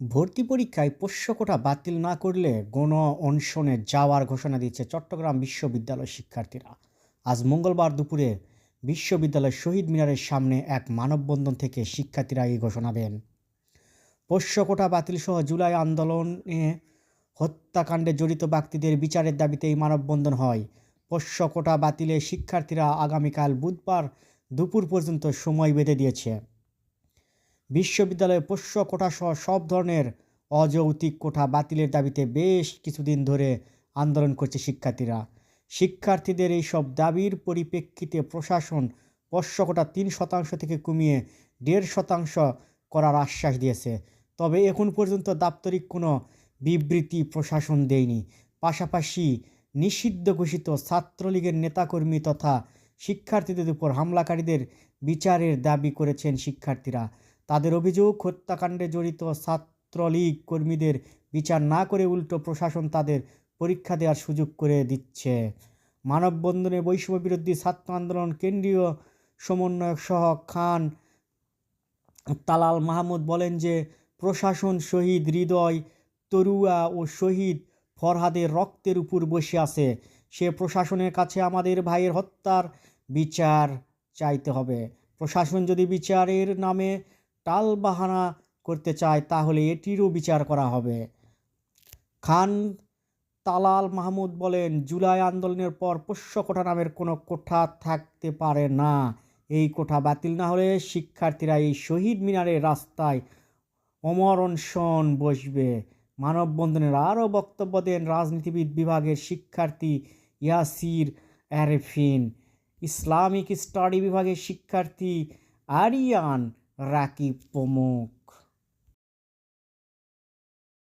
ভর্তি পরীক্ষায় পোষ্য কোটা বাতিল না করলে গণ অনশনে যাওয়ার ঘোষণা দিচ্ছে চট্টগ্রাম বিশ্ববিদ্যালয় শিক্ষার্থীরা। আজ মঙ্গলবার দুপুরে বিশ্ববিদ্যালয়ের শহীদ মিনারের সামনে এক মানববন্ধন থেকে শিক্ষার্থীরা এই ঘোষণা দেন। পোষ্য কোটা বাতিল সহ জুলাই আন্দোলনে হত্যাকাণ্ডে জড়িত ব্যক্তিদের বিচারের দাবিতে এই মানববন্ধন হয়। পোষ্য কোটা বাতিলে শিক্ষার্থীরা আগামীকাল বুধবার দুপুর পর্যন্ত সময় বেঁধে দিয়েছে। বিশ্ববিদ্যালয়ে পোষ্য কোটাসহ সব ধরনের অযৌক্তিক কোঠা বাতিলের দাবিতে বেশ কিছুদিন ধরে আন্দোলন করছে শিক্ষার্থীরা। শিক্ষার্থীদের এই সব দাবির পরিপ্রেক্ষিতে প্রশাসন পোষ্য কোটা তিন শতাংশ থেকে কমিয়ে দেড় শতাংশ করার আশ্বাস দিয়েছে। তবে এখন পর্যন্ত দাপ্তরিক কোনো বিবৃতি প্রশাসন দেয়নি। পাশাপাশি নিষিদ্ধ ঘোষিত ছাত্রলীগের নেতাকর্মী তথা শিক্ষার্থীদের উপর হামলাকারীদের বিচারের দাবি করেছেন শিক্ষার্থীরা। তাদের অভিযোগ, হত্যাকাণ্ডে জড়িত ছাত্রলীগ কর্মীদের বিচার না করে উল্টো প্রশাসন তাদের পরীক্ষা দেওয়ার সুযোগ করে দিচ্ছে। মানববন্ধনে বৈষম্য বিরোধী ছাত্র আন্দোলন কেন্দ্রীয় সমন্বয়ক সহ খান তালাল মাহমুদ বলেন যে, প্রশাসন শহীদ হৃদয়, তরুয়া ও শহীদ ফরহাদের রক্তের উপর বসে আছে। সে প্রশাসনের কাছে আমাদের ভাইয়ের হত্যার বিচার চাইতে হবে। প্রশাসন যদি বিচারের নামে টালবাহানা করতে চায়, তাহলে এটিরও বিচার করা হবে। খান তালাল মাহমুদ বলেন, জুলাই আন্দোলনের পর পোষ্য কোঠা নামের কোনো কোঠা থাকতে পারে না। এই কোঠা বাতিল না হলে শিক্ষার্থীরা এই শহীদ মিনারের রাস্তায় অমর অনশন বসবে। মানববন্ধনের আরও বক্তব্য দেন রাজনীতিবিদ বিভাগের শিক্ষার্থী ইয়াসির আরেফিন। ইসলামিক স্টাডি বিভাগের শিক্ষার্থী আরিয়ান রাকিব প্রমুখ